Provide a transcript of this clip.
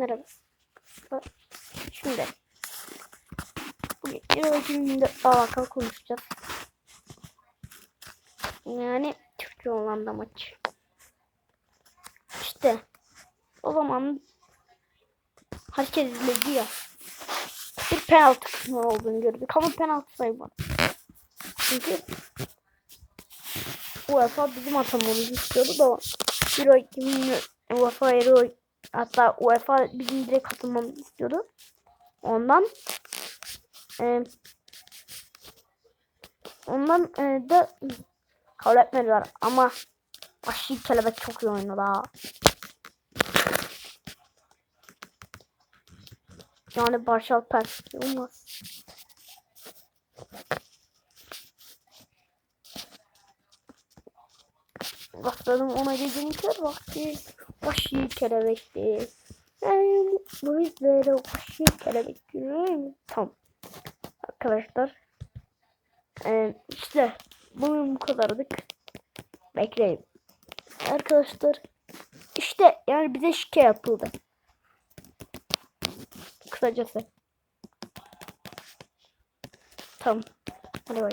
neresi? Şimdi. Bugün Euro 2024 alakalı konuşacağız. Yani Türkçe Hollanda maçı. İşte. O zaman herkes izledi ya. Bir penaltı kısmı olduğunu gördük ama penaltı sayılmadı. Çünkü UEFA bizim atamamızı istiyordu da Euro 2024 UEFA Euro hatta UEFA bizim direkt katılmamızı istiyordu. Ondan e, ondan e, da kabul etmediler ama Aşil Kelebek çok iyi oynadı ha. Yani Barşal Pers olmaz. Rastladım ona kör vakti. Vahşi kelebekti. Yani bu bizlere vahşi kelebek günü. Tamam. Arkadaşlar. Ee, işte bugün bu kadardık. Bekleyin. Arkadaşlar. işte yani bize şike yapıldı. Kısacası. Tamam. Hadi bay.